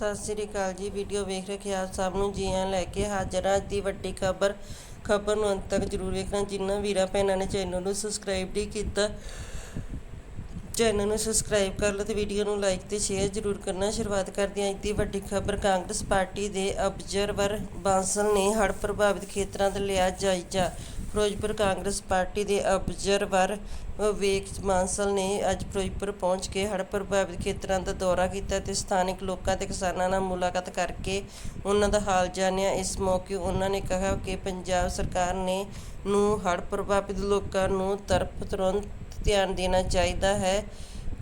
ਸਤਿ ਸ੍ਰੀ ਅਕਾਲ ਜੀ। ਵੀਡੀਓ ਵੇਖ ਰਹੇ ਆਪ ਸਭ ਨੂੰ ਜੀ ਆਇਆਂ ਲੈ ਕੇ ਹਾਜ਼ਰ ਹਾਂ। ਅੱਜ ਦੀ ਵੱਡੀ ਖਬਰ ਖਬਰ ਨੂੰ ਅੰਤ ਤੱਕ ਜਰੂਰ ਵੇਖਣਾ। ਜਿਨ੍ਹਾਂ ਵੀਰਾਂ ਭੈਣਾਂ ਨੇ ਚੈਨਲ ਨੂੰ ਸਬਸਕ੍ਰਾਈਬ ਨਹੀਂ ਕੀਤਾ, ਚੈਨਲ ਨੂੰ ਸਬਸਕ੍ਰਾਈਬ ਕਰ ਲਓ ਤੇ ਵੀਡੀਓ ਨੂੰ ਲਾਈਕ ਤੇ ਸ਼ੇਅਰ ਜਰੂਰ ਕਰਨਾ। ਸ਼ੁਰੂਆਤ ਕਰਦੇ ਹਾਂ ਅੱਜ ਦੀ ਵੱਡੀ ਖਬਰ। ਕਾਂਗਰਸ ਪਾਰਟੀ ਦੇ ਅਬਜ਼ਰਵਰ ਬਾਂਸਲ ਨੇ ਹੜ੍ਹ ਪ੍ਰਭਾਵਿਤ ਖੇਤਰਾਂ ਦਾ ਲਿਆ ਜਾਇਜ਼ਾ। ਫਿਰੋਜ਼ਪੁਰ ਕਾਂਗਰਸ ਪਾਰਟੀ ਦੇ ਅਬਜ਼ਰਵਰ ਵਿਵੇਕ ਬਾਂਸਲ ਨੇ ਅੱਜ ਫਿਰੋਜ਼ਪੁਰ ਪਹੁੰਚ ਕੇ ਹੜ੍ਹ ਪ੍ਰਭਾਵਿਤ ਖੇਤਰਾਂ ਦਾ ਦੌਰਾ ਕੀਤਾ ਤੇ ਸਥਾਨਕ ਲੋਕਾਂ ਤੇ ਕਿਸਾਨਾਂ ਨਾਲ ਮੁਲਾਕਾਤ ਕਰਕੇ ਉਹਨਾਂ ਦਾ ਹਾਲ ਜਾਣਿਆ। ਇਸ ਮੌਕੇ ਉਹਨਾਂ ਨੇ ਕਿਹਾ ਕਿ ਪੰਜਾਬ ਸਰਕਾਰ ਨੇ ਨੂੰ ਹੜ੍ਹ ਪ੍ਰਭਾਵਿਤ ਲੋਕਾਂ ਨੂੰ ਤਰਫ ਤੁਰੰਤ ਧਿਆਨ ਦੇਣਾ ਚਾਹੀਦਾ ਹੈ।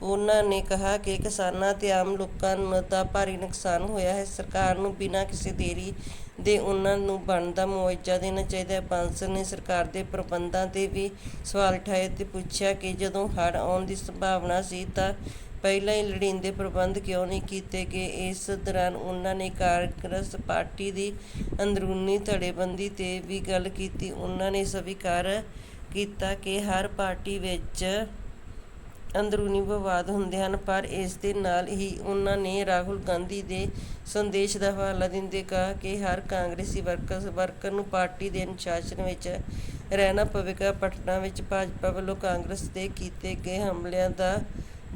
ਉਹਨਾਂ ਨੇ ਕਿਹਾ ਕਿ ਕਿਸਾਨਾਂ ਅਤੇ ਆਮ ਲੋਕਾਂ ਦਾ ਭਾਰੀ ਨੁਕਸਾਨ ਹੋਇਆ ਹੈ। ਸਰਕਾਰ ਨੂੰ ਬਿਨਾਂ ਕਿਸੇ ਦੇਰੀ ਦੇ ਉਹਨਾਂ ਨੂੰ ਬਣਦਾ ਮੁਆਵਜ਼ਾ ਦੇਣਾ ਚਾਹੀਦਾ ਹੈ। ਬਾਂਸਲ ਨੇ ਸਰਕਾਰ ਦੇ ਪ੍ਰਬੰਧਾਂ ਤੇ ਵੀ ਸਵਾਲ ਉਠਾਏ ਅਤੇ ਪੁੱਛਿਆ ਕਿ ਜਦੋਂ ਹੜ੍ਹ ਆਉਣ ਦੀ ਸੰਭਾਵਨਾ ਸੀ ਤਾਂ ਪਹਿਲਾਂ ਹੀ ਲੋੜੀਂਦੇ ਪ੍ਰਬੰਧ ਕਿਉਂ ਨਹੀਂ ਕੀਤੇ ਗਏ? ਇਸ ਦੌਰਾਨ ਉਹਨਾਂ ਨੇ ਕਾਂਗਰਸ ਪਾਰਟੀ ਦੀ ਅੰਦਰੂਨੀ ਧੜੇਬੰਦੀ ਤੇ ਵੀ ਗੱਲ ਕੀਤੀ। ਉਹਨਾਂ ਨੇ ਸਵੀਕਾਰ ਕੀਤਾ ਕਿ ਹਰ ਪਾਰਟੀ ਵਿੱਚ ਅੰਦਰੂਨੀ ਵਿਵਾਦ ਹੁੰਦੇ ਹਨ, ਪਰ ਇਸ ਦੇ ਨਾਲ ਹੀ ਉਹਨਾਂ ਨੇ ਰਾਹੁਲ ਗਾਂਧੀ ਦੇ ਸੰਦੇਸ਼ ਦਾ ਹਵਾਲਾ ਦਿੰਦੇ ਕਿਹਾ ਕਿ ਹਰ ਕਾਂਗਰਸੀ ਵਰਕਰ ਵਰਕਰ ਨੂੰ ਪਾਰਟੀ ਦੇ ਅਨੁਸ਼ਾਸਨ ਵਿੱਚ ਰਹਿਣਾ ਪਵੇਗਾ। ਪਟਨਾ ਵਿੱਚ ਭਾਜਪਾ ਵੱਲੋਂ ਕਾਂਗਰਸ ਤੇ ਕੀਤੇ ਗਏ ਹਮਲਿਆਂ ਦਾ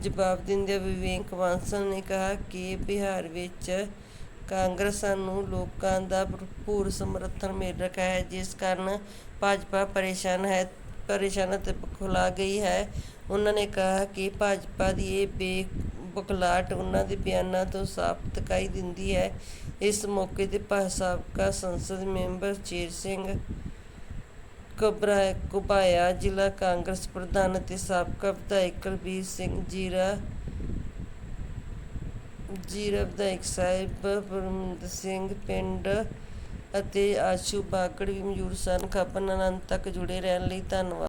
ਜਵਾਬ ਦਿੰਦਿਆਂ ਵਿਵੇਕ ਬਾਂਸਲ ਨੇ ਕਿਹਾ ਕਿ ਬਿਹਾਰ ਵਿੱਚ ਕਾਂਗਰਸਾਂ ਨੂੰ ਲੋਕਾਂ ਦਾ ਭਰਪੂਰ ਸਮਰਥਨ ਮਿਲ ਰਿਹਾ ਹੈ, ਜਿਸ ਕਾਰਨ ਭਾਜਪਾ ਪਰੇਸ਼ਾਨ ਹੈ। ਪਰੇਸ਼ਾਨ ਅਤੇ ਬੁਖਲਾ ਗਈ ਹੈ। ਉਹਨਾਂ ਨੇ ਕਿਹਾ ਕਿ ਭਾਜਪਾ ਦੀ ਇਹ ਬੇਬੁਖਲਾਹਟ ਉਹਨਾਂ ਦੇ ਬਿਆਨਾਂ ਤੋਂ ਸਾਫ਼ ਦਿਖਾਈ ਦਿੰਦੀ ਹੈ। ਇਸ ਮੌਕੇ ਤੇ ਸਾਬਕਾ ਸੰਸਦ ਮੈਂਬਰ ਚੇਰ ਸਿੰਘ ਕਬਰਾ ਕੁਬਾਇਆ ਜ਼ਿਲ੍ਹਾ ਕਾਂਗਰਸ ਪ੍ਰਧਾਨ ਅਤੇ ਸਾਬਕਾ ਵਿਧਾਇਕ ਕੁਲਬੀਰ ਸਿੰਘ ਜੀਰਾ ਜੀਰਾ ਵਿਧਾਇਕ ਸਾਹਿਬ ਪਰਮਿੰਦਰ ਸਿੰਘ ਪਿੰਡ ਅਤੇ ਆਸ਼ੂ ਬਾਗੜ ਵੀ ਮੌਜੂਦ ਸਨ। ਖਬਰ ਨਾਲ ਤੱਕ ਜੁੜੇ ਰਹਿਣ ਲਈ ਧੰਨਵਾਦ।